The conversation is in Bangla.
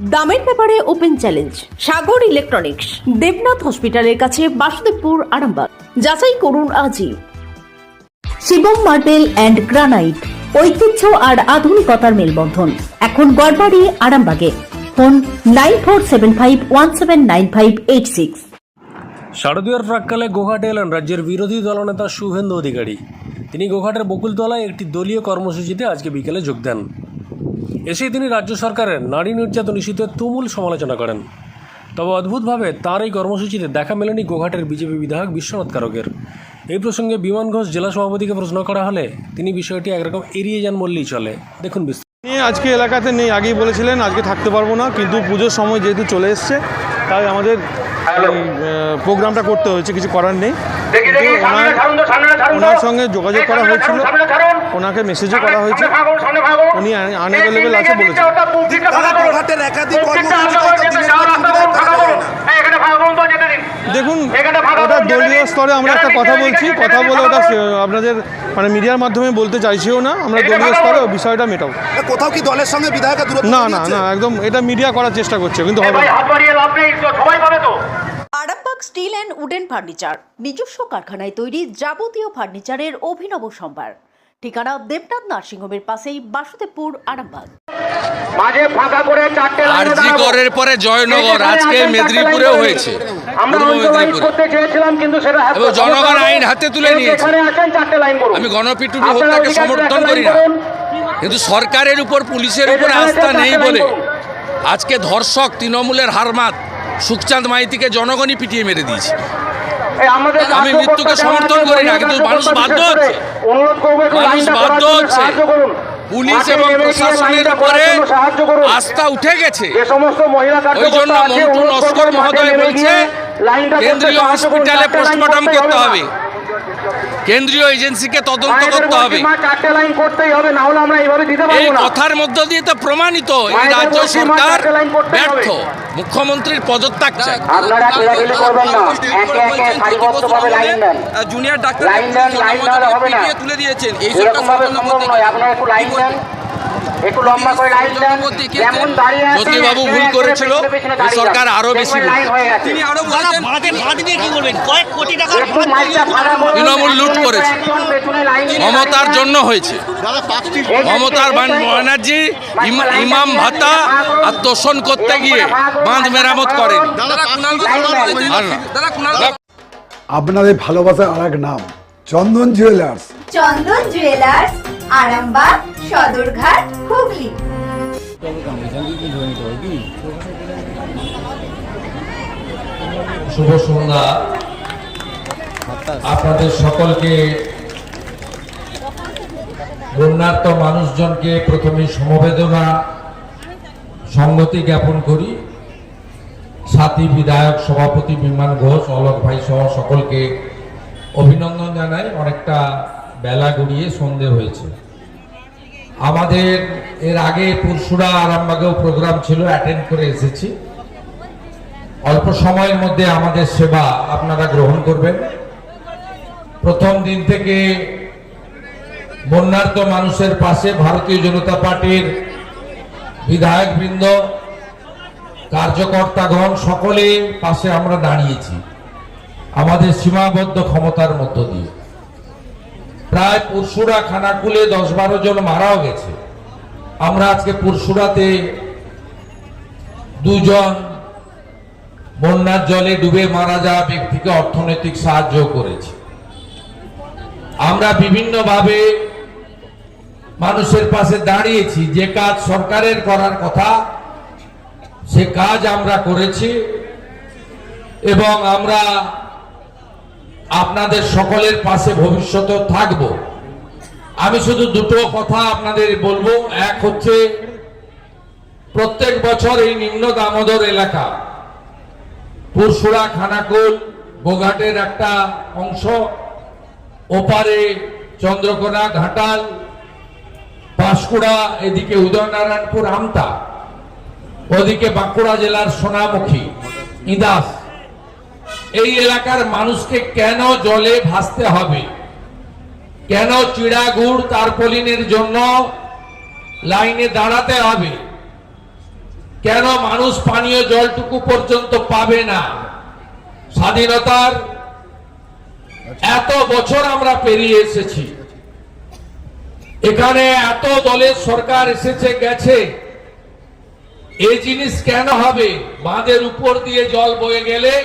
দামের ব্যাপারে open challenge, Sagar electronics, Debnath হসপিটালের কাছে বাসুদেবপুর, আরামবাগ। যাচাই করুন আজই। শিবম মার্বেল অ্যান্ড গ্রানাইট, ঐতিহ্য আর আধুনিকতার মেলবন্ধন। এখন গড়বাড়ি, আরামবাগে। Phone nine four seven five one seven nine five eight six. শারদীয়ার প্রাককালে গোঘাটে এলেন রাজ্যের বিরোধী দলনেতা শুভেন্দু অধিকারী। তিনি গোঘাটের বকুলতলায় একটি দলীয় কর্মসূচিতে আজকে বিকেলে যোগ দেন। এসে তিনি রাজ্য সরকারের নারী নির্যাতন ইস্যুতে তুমুল সমালোচনা করেন। তবে অদ্ভুতভাবে তার এই কর্মসূচিতে দেখা মেলেনি গোঘাটের বিজেপি বিধায়ক বিশ্বনাথ কারকের। এই প্রসঙ্গে বিমান ঘোষ জেলা সভাপতিকে প্রশ্ন করা হলে তিনি বিষয়টি একরকম এড়িয়ে যান বললেই চলে। দেখুন আজকে এলাকাতে নেই, আগেই বলেছিলেন, আজকে থাকতে পারব না, কিন্তু পুজোর সময় যেহেতু চলে এসছে তাই আমাদের এই, প্রোগ্রামটা করতে হয়েছে কিছু করার নেই ওনার- সঙ্গে যোগাযোগ করা হয়েছিল। ওনাকে মেসেজও করা হয়েছে। উনি আনএভেলেবেল আছে বলেছেন। দেখুন ওটা দলীয় স্তরে আমরা একটা কথা বলছি কথা বলে ওটা আপনাদের মানে মিডিয়ার মাধ্যমে বলতে চাইছিও না আমরা দলীয় স্তরে। বিষয়টা মেটাবো। কোথাও কি দলের সঙ্গে বিধায়কের দূরত্ব না না না একদম এটা মিডিয়া করার চেষ্টা করছে কিন্তু হবে সবাই পাবে তো? Arambagh steel and wooden furniture নিজস্ব কারখানায় তৈরি যাবতীয় ফার্নিচারের অভিনব সম্ভার। ঠিকানা দেবনাথ নার্সিংহোমের পাশেই বাসুদেবপুর আরামবাগ। মাঝে ফাঁকা করে চারটে আরজি করের পরে জয়নগর আজকে মেদিনীপুরেও হয়েছে। আমরা অঞ্চলাইজ করতে চেয়েছিলাম কিন্তু সেটা এবং জনগণ আইন হাতে তুলে নিয়েছে। আমি গণপিটুনি হত্যাকে সমর্থন করি না। কিন্তু সরকারের উপর পুলিশের উপর আস্থা নেই বলে আজকে ধর্ষক তৃণমূলের হারমাত সুখচাঁদ মাইতিকে জনগণই পিটিয়ে মেরে দিয়েছে। আমি মৃত্যুকে সমর্থন করি না, কিন্তু মানুষ বাধ্য হচ্ছে। অনুরোধ করব একটু মানুষ বাধ্য হচ্ছে। পুলিশ এবং প্রশাসনের উপরে সাহায্য করুন আস্থা উঠে গেছে যে সমস্ত মহিলা ওই জন্য কার্যকর্তা আছে, মন্টু অনুরোধ নস্কর করব মহোদয় বলছে লাইনটা করতে কেন্দ্রীয়। হসপিটালে পোস্টমর্টম করতে হবে কেন্দ্রীয় এজেন্সিকে তদন্ত করতে হবে। মা, চারটে লাইন করতেই হবে না হলে আমরা এইভাবে এই কথার মধ্য দিয়ে তো প্রমাণিত এই রাজ্য সরকার ব্যর্থ। মুখ্যমন্ত্রীর পদত্যাগ চাই। Junior doctor. তুলে দিয়েছেন। এই এরকম একটু লম্বা করে লাইন দেন। যেমন দাঁড়িয়ে আছেন জ্যোতিবাবু ভুল করেছিল, সরকার। আরও বেশি তিনি আরও বলেছেন একটু মাইকটা ফাঁকা করুন। তৃণমূল লুট একজন করেছে। মমতার জন্য হয়েছে। মমতার বান- ব্যানার্জি ইমাম ভাতা আর তোষণ করতে গিয়ে বাঁধ মেরামত করেন। আপনাদের ভালোবাসার আর এক নাম চন্দন জুয়েলার্স চন্দন জুয়েলার্স আরামবাগ, সদরঘাট, হুগলি। শুভ সন্ধ্যা। আপনাদের সকলকে বন্যার্ত মানুষজনকে প্রথমে সমবেদনা সংগতি জ্ঞাপন করি। সাথী বিধায়ক সভাপতি বিমান ঘোষ, অলোক ভাই সহ সকলকে অভিনন্দন জানাই। অনেকটা বেলা গড়িয়ে সন্ধে হয়েছে। আমাদের এর আগে পুরসুরা আরামবাগেও প্রোগ্রাম ছিল অ্যাটেন্ড করে এসেছি। অল্প সময়ের মধ্যে আমাদের সেবা আপনারা গ্রহণ করবেন। প্রথম দিন থেকে বন্যার্ত মানুষের পাশে ভারতীয় জনতা পার্টির বিধায়ক বৃন্দ কার্যকর্তাগণ, সকলে পাশে আমরা দাঁড়িয়েছি। আমাদের সীমাবদ্ধ ক্ষমতার মধ্য দিয়ে। প্রায় পুরসুরা খানাকুলে দশ বারো জন মারাও গেছে। আমরা আজকে পুরসুরাতে দুজন বন্যার জলে ডুবে মারা যাওয়া ব্যক্তিকে অর্থনৈতিক সাহায্য করেছি। আমরা বিভিন্নভাবে মানুষের পাশে দাঁড়িয়েছি, যে কাজ সরকারের করার কথা, সে কাজ আমরা করেছি এবং আমরা আপনাদের সকলের পাশে ভবিষ্যতেও থাকব। আমি শুধু দুটো কথা আপনাদের বলব। এক হচ্ছে, প্রত্যেক বছর এই নিম্ন দামোদর এলাকা পুরসুরা খানাকুল বোঘাটের একটা অংশ, ওপারে চন্দ্রকোনা ঘাটাল পাঁশকুড়া এদিকে উদয়নারায়ণপুর আমতা, ওদিকে বাঁকুড়া জেলার সোনামুখী, ইদাস। এই এলাকার মানুষকে কেন জলে ভাসতে হবে? কেন চিড়াগুড় তারপলিনের জন্য লাইনে দাঁড়াতে হবে? কেন মানুষ পানীয় জলটুকু পর্যন্ত পাবে না? স্বাধীনতার এত বছর আমরা পেরিয়ে এসেছি। এখানে এত দলের সরকার এসেছে, গেছে। এই জিনিস কেন হবে? বাঁধের উপর দিয়ে জল বয়ে গেলে